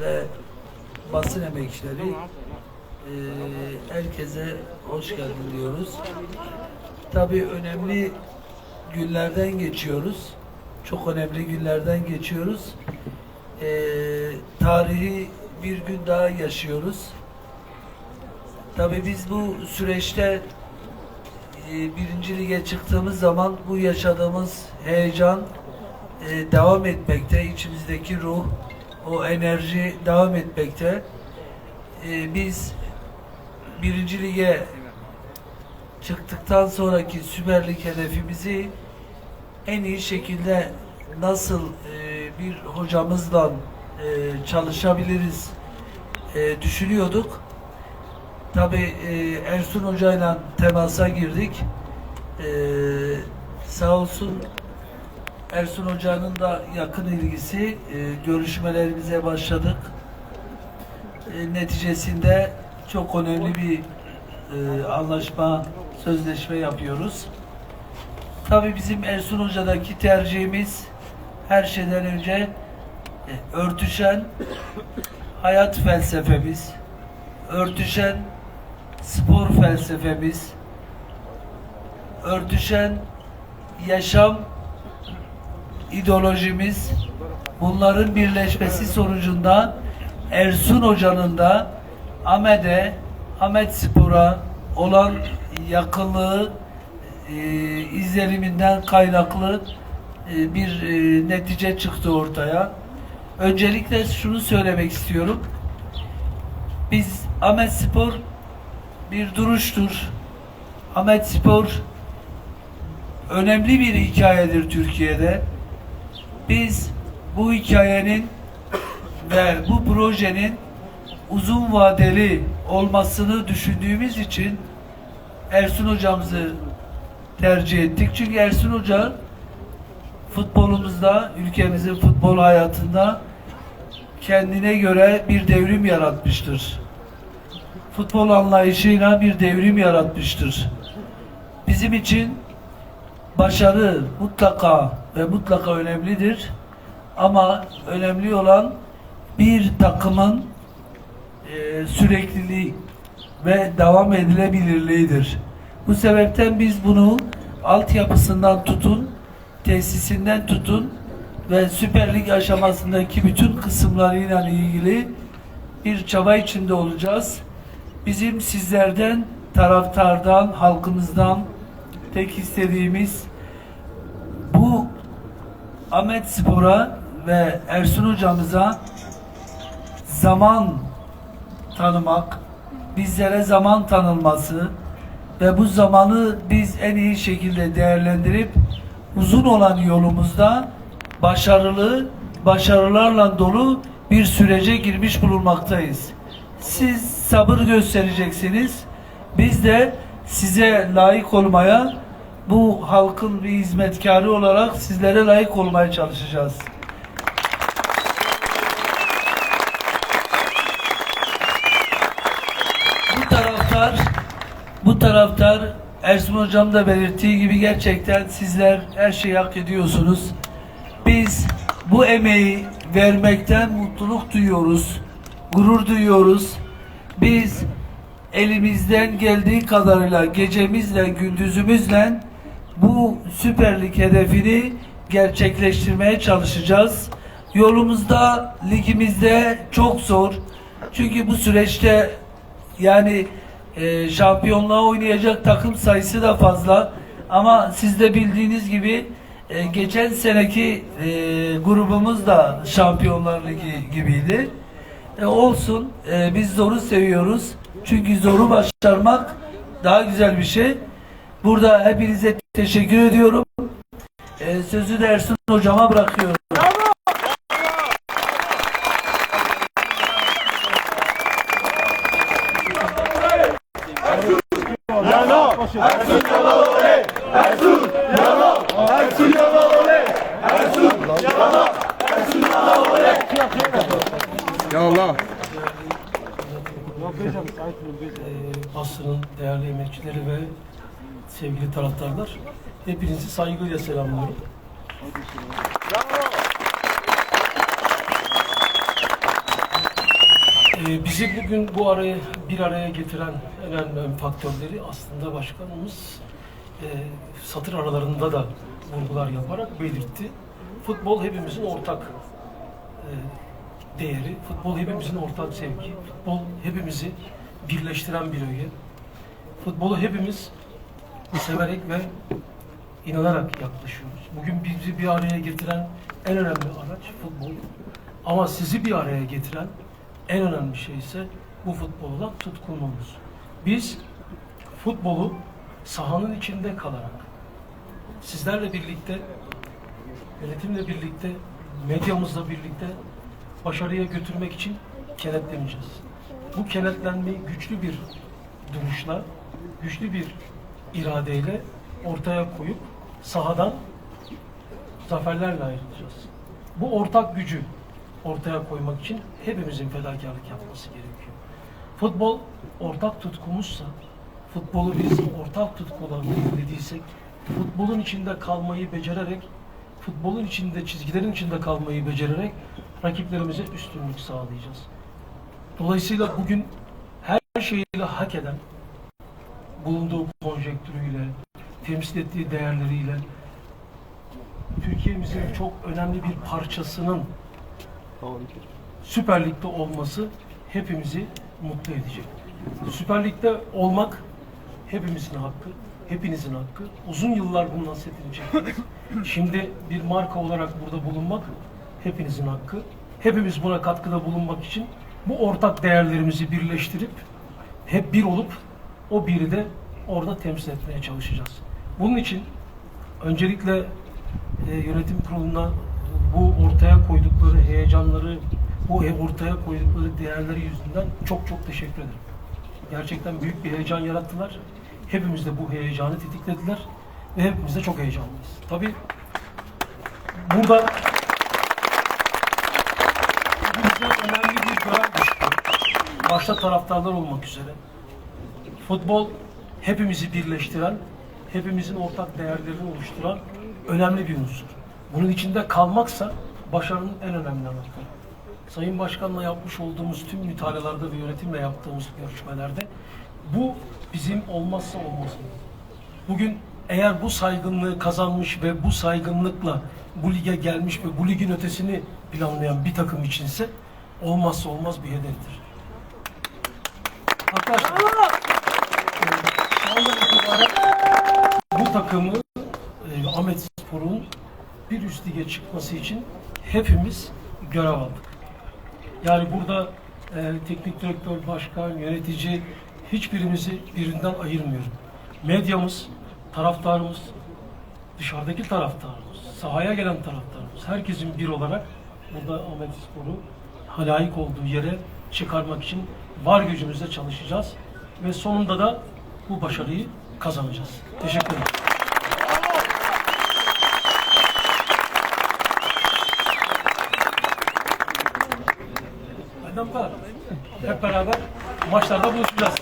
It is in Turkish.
ve basın emekçileri e, herkese hoş geldin diyoruz. Tabii önemli günlerden geçiyoruz. Çok önemli günlerden geçiyoruz. E, tarihi bir gün daha yaşıyoruz. Tabii biz bu süreçte e, birinci lige çıktığımız zaman bu yaşadığımız heyecan e, devam etmekte. İçimizdeki ruh, o enerji devam etmekte. E, biz birinci lige çıktıktan sonraki Süper Lig hedefimizi en iyi şekilde nasıl e, bir hocamızla e, çalışabiliriz e, düşünüyorduk. Tabi e, Ersun Hoca'yla temasa girdik. E, sağ olsun Ersun Hoca'nın da yakın ilgisi e, görüşmelerimize başladık. E, neticesinde çok önemli bir e, anlaşma, sözleşme yapıyoruz. Tabi bizim Ersun Hoca'daki tercihimiz her şeyden önce e, örtüşen hayat felsefemiz, örtüşen spor felsefemiz, örtüşen yaşam ideolojimiz, bunların birleşmesi sonucunda Ersun Hoca'nın da Ahmet'e, Ahmet Spor'a olan yakınlığı e, izleniminden kaynaklı e, bir e, netice çıktı ortaya. Öncelikle şunu söylemek istiyorum. Biz Ahmet Spor bir duruştur. Ahmet Spor önemli bir hikayedir Türkiye'de. Biz bu hikayenin ve bu projenin uzun vadeli olmasını düşündüğümüz için Ersun hocamızı tercih ettik. Çünkü Ersun Hoca futbolumuzda, ülkemizin futbol hayatında kendine göre bir devrim yaratmıştır. Futbol anlayışıyla bir devrim yaratmıştır. Bizim için başarı mutlaka ve mutlaka önemlidir. Ama önemli olan bir takımın e, sürekliliği ve devam edilebilirliğidir. Bu sebepten biz bunu altyapısından tutun, tesisinden tutun ve Süper Lig aşamasındaki bütün kısımlarıyla ilgili bir çaba içinde olacağız. Bizim sizlerden, taraftardan, halkımızdan tek istediğimiz Ahmet Spor'a ve Ersun hocamıza zaman tanımak, bizlere zaman tanınması ve bu zamanı biz en iyi şekilde değerlendirip uzun olan yolumuzda başarılı, başarılarla dolu bir sürece girmiş bulunmaktayız. Siz sabır göstereceksiniz. Biz de size layık olmaya, bu halkın bir hizmetkarı olarak sizlere layık olmaya çalışacağız. Bu taraftar, bu taraftar Ersun Hocam da belirttiği gibi gerçekten sizler her şeyi hak ediyorsunuz. Biz bu emeği vermekten mutluluk duyuyoruz, gurur duyuyoruz. Biz elimizden geldiği kadarıyla gecemizle, gündüzümüzle bu Süper Lig hedefini gerçekleştirmeye çalışacağız. Yolumuzda, ligimizde çok zor. Çünkü bu süreçte yani e, şampiyonluğa oynayacak takım sayısı da fazla. Ama siz de bildiğiniz gibi e, geçen seneki e, grubumuz da Şampiyonlar Ligi gibiydi. E, olsun. E, biz zoru seviyoruz. Çünkü zoru başarmak daha güzel bir şey. Burada hepinize teşekkür ediyorum. E, sözü de hocama bırakıyorum. Ya Allah. e, basının değerli emekçileri ve sevgili taraftarlar. Hepinizi saygıyla selamlıyorum. Ee, bizi bugün bu araya bir araya getiren en önemli faktörleri aslında başkanımız e, satır aralarında da vurgular yaparak belirtti. Futbol hepimizin ortak e, değeri, futbol hepimizin ortak sevgi, futbol hepimizi birleştiren bir öge. Futbolu hepimiz severek ve inanarak yaklaşıyoruz. Bugün bizi bir araya getiren en önemli araç futbol. Ama sizi bir araya getiren en önemli şey ise bu futbola tutkunluğunuz. Biz futbolu sahanın içinde kalarak sizlerle birlikte yönetimle birlikte medyamızla birlikte başarıya götürmek için kenetleneceğiz. Bu kenetlenmeyi güçlü bir duruşla, güçlü bir iradeyle ortaya koyup sahadan zaferlerle ayrılacağız. Bu ortak gücü ortaya koymak için hepimizin fedakarlık yapması gerekiyor. Futbol ortak tutkumuzsa, futbolu biz ortak tutkularla dediysek, futbolun içinde kalmayı becererek, futbolun içinde, çizgilerin içinde kalmayı becererek rakiplerimize üstünlük sağlayacağız. Dolayısıyla bugün her şeyiyle hak eden, bulunduğu konjektürüyle, temsil ettiği değerleriyle, Türkiye'mizin çok önemli bir parçasının Süper Lig'de olması hepimizi mutlu edecek. Süper Lig'de olmak hepimizin hakkı, hepinizin hakkı. Uzun yıllar bunun hasretini. Şimdi bir marka olarak burada bulunmak hepinizin hakkı. Hepimiz buna katkıda bulunmak için bu ortak değerlerimizi birleştirip hep bir olup o biri de orada temsil etmeye çalışacağız. Bunun için öncelikle e, yönetim kuruluna bu ortaya koydukları heyecanları, bu ortaya koydukları değerleri yüzünden çok çok teşekkür ederim. Gerçekten büyük bir heyecan yarattılar. Hepimiz de bu heyecanı tetiklediler ve hepimiz de çok heyecanlıyız. Tabii burada bize önemli bir görev düştü. Başta taraftarlar olmak üzere. Futbol hepimizi birleştiren, hepimizin ortak değerlerini oluşturan önemli bir unsur. Bunun içinde kalmaksa başarının en önemli anahtarı. Sayın Başkan'la yapmış olduğumuz tüm mütalalarda ve yönetimle yaptığımız görüşmelerde bu bizim olmazsa olmazımız. Bugün eğer bu saygınlığı kazanmış ve bu saygınlıkla bu lige gelmiş ve bu ligin ötesini planlayan bir takım içinse olmazsa olmaz bir hedeftir. Arkadaşlar, takımı e, Ahmet Spor'un bir üst lige çıkması için hepimiz görev aldık. Yani burada e, teknik direktör, başkan, yönetici hiçbirimizi birinden ayırmıyorum. Medyamız, taraftarımız, dışarıdaki taraftarımız, sahaya gelen taraftarımız, herkesin bir olarak burada Ahmet Spor'u layık olduğu yere çıkarmak için var gücümüzle çalışacağız ve sonunda da bu başarıyı kazanacağız. Teşekkür ederim. Hep beraber maçlarda buluşacağız.